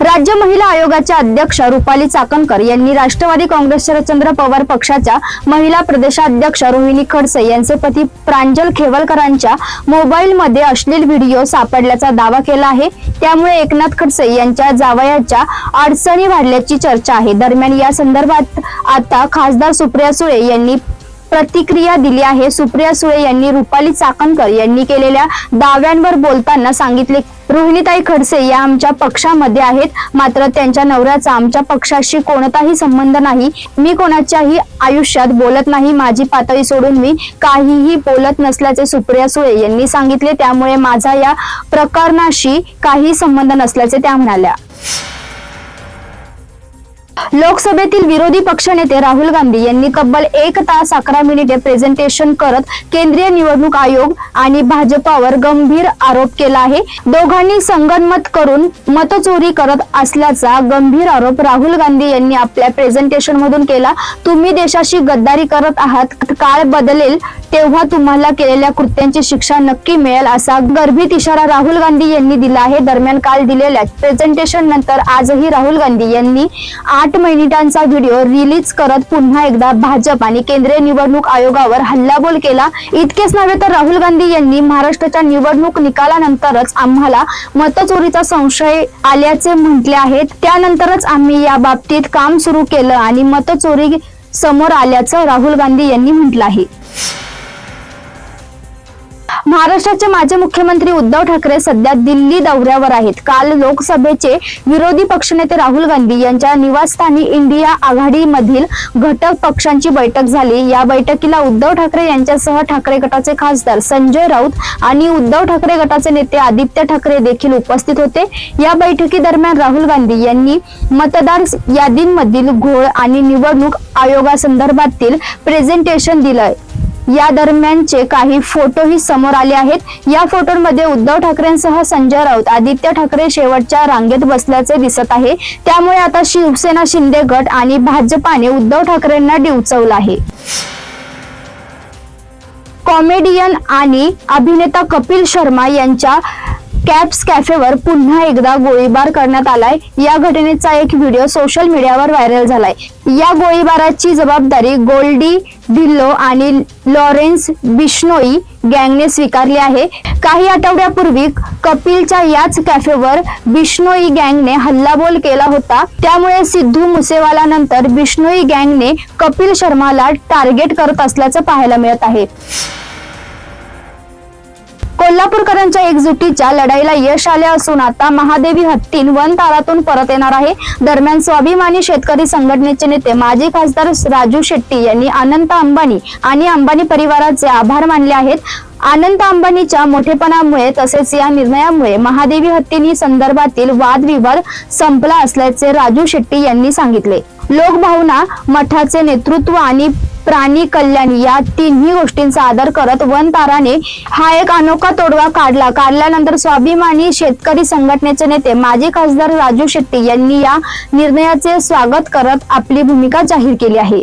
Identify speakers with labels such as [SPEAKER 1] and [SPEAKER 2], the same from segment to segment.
[SPEAKER 1] राज्य महिला आयोगाच्या अध्यक्ष रुपाली चाकणकर यांनी राष्ट्रवादी काँग्रेस शरदचंद्र पवार पक्षाच्या महिला प्रदेशाध्यक्ष रोहिणी खडसे यांचे पती प्रांजल खेवलकरांच्या मोबाईलमध्ये अश्लील व्हिडिओ सापडल्याचा दावा केला आहे. त्यामुळे एकनाथ खडसे यांच्या जावयाच्या अडचणी वाढल्याची चर्चा आहे. दरम्यान या संदर्भात आता खासदार सुप्रिया सुळे यांनी प्रतिक्रिया दिली आहे. सुप्रिया सुळे यांनी रुपाली चाकणकर यांनी केलेल्या दाव्यांवर बोलताना सांगितले रोहिणीताई खडसे या आमच्या पक्षामध्ये आहेत. मात्र त्यांच्या नवऱ्याचा आमच्या पक्षाशी कोणताही संबंध नाही. मी कोणाच्याही आयुष्यात बोलत नाही. माझी पातळी सोडून मी काहीही बोलत नसल्याचे सुप्रिया सुळे यांनी सांगितले. त्यामुळे माझा या प्रकरणाशी काही संबंध नसल्याचे त्या म्हणाल्या. लोकसभेतील विरोधी पक्षनेते राहुल गांधी यांनी तब्बल एक तास अकरा मिनिटे प्रेझेंटेशन करत केंद्रीय निवडणूक आयोग आणि भाजपावर गंभीर आरोप केला आहे. दोघांनी संगनमत करून मतचोरी करत असल्याचा गंभीर आरोप राहुल गांधी यांनी आपल्या प्रेझेंटेशन मधून केला. तुम्ही देशाशी गद्दारी करत आहात. काळ बदलेल. तेव्हा तुम्हाला केलेल्या कृत्यांची शिक्षा नक्की मिळेल असा गर्भित इशारा राहुल गांधी यांनी दिला आहे. दरम्यान काल दिलेल्या प्रेझेंटेशन नंतर आजही राहुल गांधी यांनी आठ मिनिटांचा व्हिडिओ रिलीज करत पुन्हा एकदा भाजप आणि केंद्रीय निवडणूक आयोगावर हल्लाबोल केला. इतकेच नव्हे तर राहुल गांधी यांनी महाराष्ट्राच्या निवडणूक निकालानंतरच आम्हाला मतचोरीचा संशय आल्याचे म्हटले आहे. त्यानंतरच आम्ही या बाबतीत काम सुरू केलं आणि मतचोरी समोर आल्याचं राहुल गांधी यांनी म्हटलं आहे. महाराष्ट्राचे माजी मुख्यमंत्री उद्धव ठाकरे सध्या दिल्ली दौऱ्यावर आहेत. काल लोकसभेचे विरोधी पक्षनेते राहुल गांधी यांच्या निवासस्थानी इंडिया आघाडीमधील घटक पक्षांची बैठक झाली. या बैठकीला उद्धव ठाकरे यांच्यासह ठाकरे गटाचे खासदार संजय राऊत आणि उद्धव ठाकरे गटाचे नेते आदित्य ठाकरे देखील उपस्थित होते. या बैठकी दरम्यान राहुल गांधी यांनी मतदार यादींमधील घोळ आणि निवडणूक आयोगासंदर्भातील प्रेझेंटेशन दिलंय. या दरम्यानचे काही फोटोही समोर आले आहेत. या फोटोमध्ये उद्धव ठाकरेंसह संजय राऊत आदित्य ठाकरे शेवटच्या रांगेत बसल्याचे दिसत आहे. त्यामुळे आता शिवसेना शिंदे गट आणि भाजपाने उद्धव ठाकरेंना डिवचवलं आहे. कॉमेडियन आणि अभिनेता कपिल शर्मा यांच्या कॅप्स कॅफेवर पुन्हा एकदा गोळीबार करण्यात आलाय. या घटनेचा एक व्हिडिओ सोशल मीडियावर व्हायरल झालाय. या गोळीबाराची जबाबदारी गोल्डी ढिल्लो आणि लॉरेन्स बिश्नोई गँगने स्वीकारली आहे. काही आठवड्यापूर्वी कपिलच्या याच कॅफेवर बिश्नोई गँगने हल्लाबोल केला होता. त्यामुळे सिद्धू मुसेवाला नंतर बिश्नोई गँगने कपिल शर्माला टार्गेट करत असल्याचं पाहायला मिळत आहे. कोल्हापूरकरांच्या एकजुटीच्या लढाईला यश आले असून आता महादेवी हत्तीन वन तारातून परत येणार आहे. दरम्यान स्वाभिमानी शेतकरी संघटनेचे नेते माजी खासदार राजू शेट्टी यांनी अनंत अंबानी आणि अंबानी परिवाराचे आभार मानले आहेत. अनंत अंबानीच्या मोठेपणामुळे तसेच या निर्णयामुळे महादेवी हत्तीनी संदर्भातील वादविवाद संपला असल्याचे राजू शेट्टी यांनी सांगितले. लोकभावना मठाचे नेतृत्व आणि प्राणी कल्याण या तिन्ही गोष्टींचा आदर करत वन ताराने हा एक अनोखा तोडवा काढला. काढल्यानंतर स्वाभिमानी शेतकरी संघटनेचे नेते माजी खासदार राजू शेट्टी यांनी या निर्णयाचे स्वागत करत आपली भूमिका जाहीर केली आहे.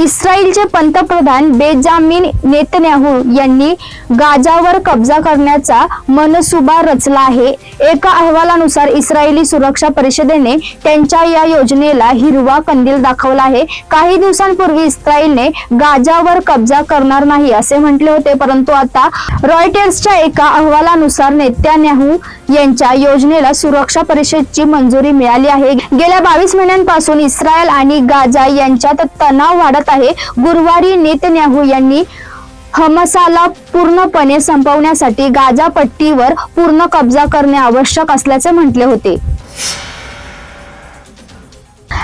[SPEAKER 1] इस्रायलचे पंतप्रधान बेजामिन नेतन्याहू यांनी गाजावर कब्जा करण्याचा मनसुबा रचला आहे. एका अहवालानुसार इस्रायली सुरक्षा परिषदेने त्यांच्या या योजनेला हिरवा कंदील दाखवला आहे. काही दिवसांपूर्वी इस्रायलने गाजावर कब्जा करणार नाही असे म्हटले होते परंतु आता रॉयटर्सच्या एका अहवालानुसार नेत्यान्याहू यांच्या योजनेला सुरक्षा परिषदेची मंजुरी मिळाली आहे. गेल्या बावीस महिन्यांपासून इस्रायल आणि गाजा यांच्यात तणाव वाढत आहे. गुरुवारी नेतन्याहू यांनी हमसाला पूर्णपणे संपवण्यासाठी गाजा पट्टीवर पूर्ण कब्जा करणे आवश्यक असल्याचे म्हटले होते.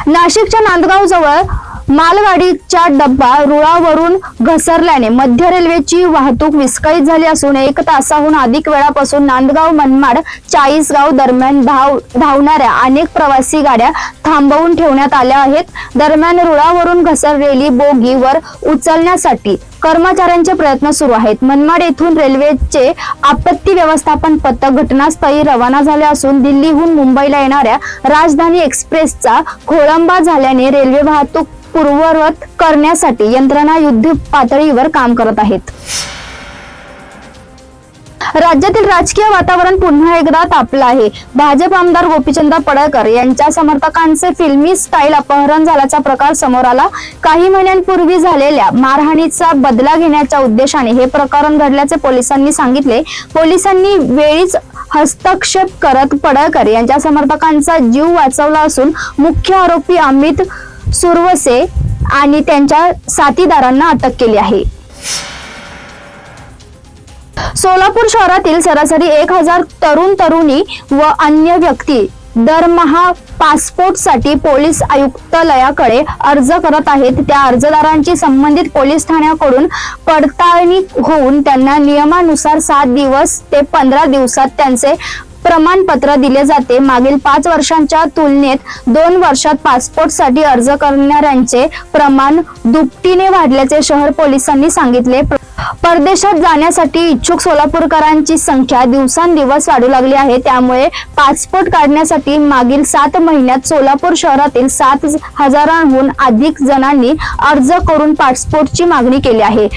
[SPEAKER 1] नाशिकच्या नांदगाव जवळ मालवाडीच्या डब्बा रुळावरून घसरल्याने मध्य रेल्वेची वाहतूक विस्कळीत झाली असून एक तासाहून अधिक वेळापासून नांदगाव मनमाड चाळीसगाव दरम्यान धाव धावणाऱ्या अनेक प्रवासी गाड्या थांबवून ठेवण्यात आल्या आहेत. दरम्यान रुळावरून घसरलेली बोगीवर उचलण्यासाठी कर्मचाऱ्यांचे प्रयत्न सुरू आहेत. मनमाड येथून रेल्वेचे आपत्ती व्यवस्थापन पथक घटनास्थळी रवाना झाले असून दिल्लीहून मुंबईला येणाऱ्या राजधानी एक्सप्रेसचा खोळंबा झाल्याने रेल्वे वाहतूक पूर्ववत करण्यासाठी यंत्रणा युद्ध पातळीवर काम करत आहेत. राज्यातील राजकीय वातावरण पुन्हा एकदा तापलं आहे. भाजप आमदार गोपीचंद पडळकर यांच्या समर्थकांचे फिल्मी स्टाईल अपहरण झाल्याचा प्रकार समोर आला. काही महिन्यांपूर्वी झालेल्या मारहाणीचा बदला घेण्याच्या उद्देशाने हे प्रकरण घडल्याचे पोलिसांनी सांगितले. पोलिसांनी वेळीच हस्तक्षेप करत पडळकर यांच्या समर्थकांचा जीव वाचवला असून मुख्य आरोपी अमित सुरवसे आणि त्यांच्या साथीदारांना अटक केली आहे. सोलापूर शहरातील सरासरी एक हजार तरुण तरुणी व अन्य व्यक्ती दरमहा पासपोर्टसाठी पोलीस आयुक्तालयाकडे अर्ज करत आहेत. त्या अर्जदारांची संबंधित पोलीस ठाण्याकडून पडताळणी होऊन त्यांना नियमानुसार सात दिवस ते पंधरा दिवसात त्यांचे प्रमाणपत्र दिले जाते. मागील पाच वर्षांच्या तुलनेत दोन वर्षात पासपोर्टसाठी अर्ज करणाऱ्यांचे प्रमाण दुपटीने वाढल्याचे शहर पोलिसांनी सांगितले. परदेशात जाण्यासाठी इच्छुक सोलापूरकरांची संख्या दिवसांदिवस वाढू लागली आहे. त्यामुळे पासपोर्ट काढण्यासाठी मागील सात महिन्यात सोलापूर शहरातील सात हजारांहून अधिक जणांनी अर्ज करून पासपोर्टची मागणी केली आहे.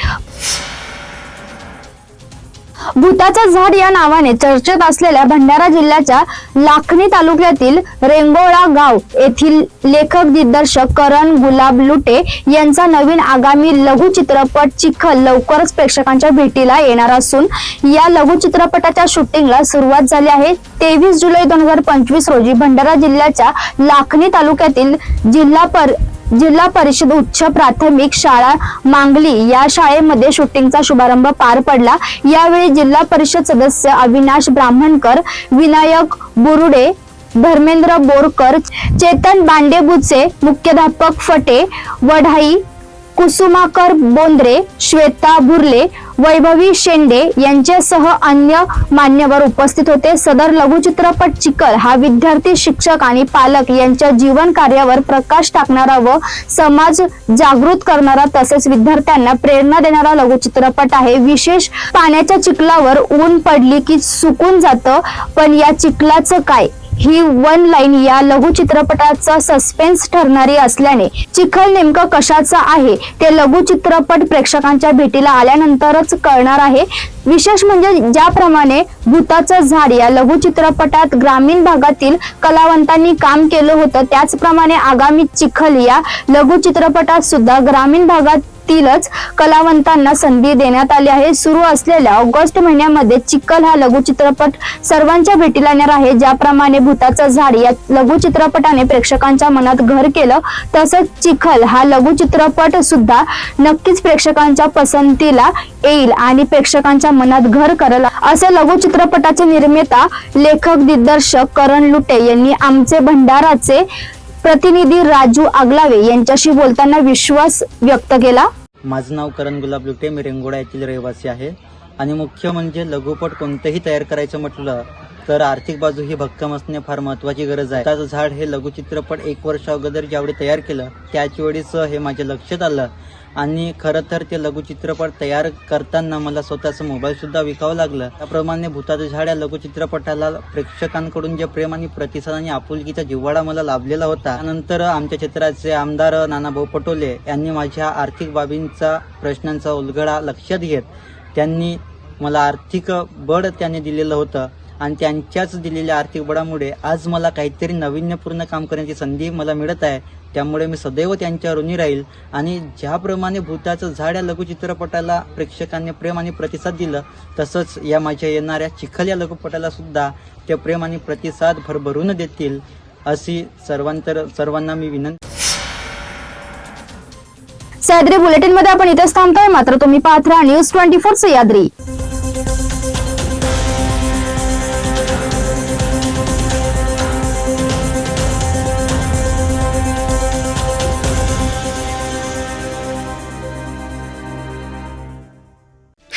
[SPEAKER 1] भूताचं झाड या नावाने चर्चेत असलेल्या भंडारा जिल्ह्याच्या लाखणी तालुक्यातील रेंगोळा गाव येथील लेखक दिग्दर्शक करण गुलाब लुटे यांचा नवीन आगामी लघु चित्रपट चिखल लवकरच प्रेक्षकांच्या भेटीला येणार असून या लघु चित्रपटाच्या शूटिंगला सुरुवात झाली आहे. तेवीस जुलै दोन हजार पंचवीस रोजी भंडारा जिल्ह्याच्या लाखणी तालुक्यातील जिल्हा पर जिल्हा परिषद उच्च प्राथमिक शाळा मांगली या शाळेमध्ये शूटिंगचा शुभारंभ पार पडला. यावेळी जिल्हा परिषद सदस्य अविनाश ब्राह्मणकर विनायक बुरुडे धर्मेंद्र बोरकर चेतन बांडेबुचे मुख्याध्यापक फटे वढाई कुसुमाकर बोंद्रे श्वेता बुर्ले वैभवी शेंडे यांच्यासह अन्य मान्यवर उपस्थित होते. सदर लघुचित्रपट चिकल हा विद्यार्थी शिक्षक आणि पालक यांच्या जीवन कार्यावर प्रकाश टाकणारा व समाज जागृत करणारा तसेच विद्यार्थ्यांना प्रेरणा देणारा लघुचित्रपट आहे. विशेष पाण्याच्या चिखलावर ऊन पडली की सुकून जातं. पण या चिखलाचं काय? ही वन लाईन या लघु चित्रपटाचा सस्पेन्स ठरणारी असल्याने चिखल नेमकं कशाचं आहे ते लघु चित्रपट प्रेक्षकांच्या भेटीला आल्यानंतरच कळणार आहे. विशेष म्हणजे ज्याप्रमाणे भूताचं झाड या लघु चित्रपटात ग्रामीण भागातील कलावंतांनी काम केलं होतं त्याचप्रमाणे आगामी चिखल या लघु चित्रपटात सुद्धा ग्रामीण भागात भागातीलच कलावंतांना संधी देण्यात आली आहे. सुरू असलेल्या ऑगस्ट महिन्यामध्ये चिखल हा लघु चित्रपट सर्वांच्या भेटीला येणार आहे. ज्याप्रमाणे भूताचं झाड या लघु चित्रपटाने प्रेक्षकांच्या मनात घर केलं तसंच चिखल हा लघु चित्रपट सुद्धा नक्कीच प्रेक्षकांच्या पसंतीला येईल आणि प्रेक्षकांच्या मनात घर करेल असे लघु चित्रपटाचे निर्माता लेखक दिग्दर्शक करण लुटे यांनी आमचे भंडाराचे प्रतिनिधी राजू आगलावे यांच्याशी बोलताना विश्वास व्यक्त केला.
[SPEAKER 2] माझं नाव करण गुलाब लुटे मी रेंगोडा येथील रहिवासी आहे. आणि मुख्य म्हणजे लघुपट कोणतंही तयार करायचं म्हटलं तर आर्थिक बाजू ही भक्कम असणे फार महत्वाची गरज आहे. त्याचं झाड हे लघुचित्रपट एक वर्ष अगोदर ज्यावेळी तयार केलं त्याच वेळीच हे माझ्या लक्षात आलं. आणि खरं तर ते लघुचित्रपट तयार करताना मला स्वतःचं मोबाईल सुद्धा विकावं लागलं. त्याप्रमाणे भूताचं झाड या लघुचित्रपटाला प्रेक्षकांकडून जे प्रेम आणि प्रतिसाद आणि आपुलकीचा जिव्हाळा मला लाभलेला होता. त्यानंतर आमच्या क्षेत्राचे आमदार नानाभाऊ पटोले यांनी माझ्या आर्थिक बाबींचा प्रश्नांचा उलगडा लक्षात घेत त्यांनी मला आर्थिक बळ त्यांनी दिलेलं होतं. आणि त्यांच्याच दिलेल्या आर्थिक बळामुळे आज मला काहीतरी नाविन्यपूर्ण काम करण्याची संधी मला मिळत आहे. त्यामुळे मी सदैव त्यांच्या ऋणी राहील. आणि ज्याप्रमाणे भूताचं झाड या लघुचित्रपटाला प्रेक्षकांनी प्रेम आणि प्रतिसाद दिलं तसंच या माझ्या येणाऱ्या चिखल या लघुपटाला सुद्धा ते प्रेम आणि प्रतिसाद भरभरून देतील अशी सर्वांतर सर्वांना मी विनंती
[SPEAKER 1] सह्याद्री बुलेटिनमध्ये आपण इथेच थांबतोय. मात्र तुम्ही पाहत राहा न्यूज ट्वेंटी फोर सह्याद्री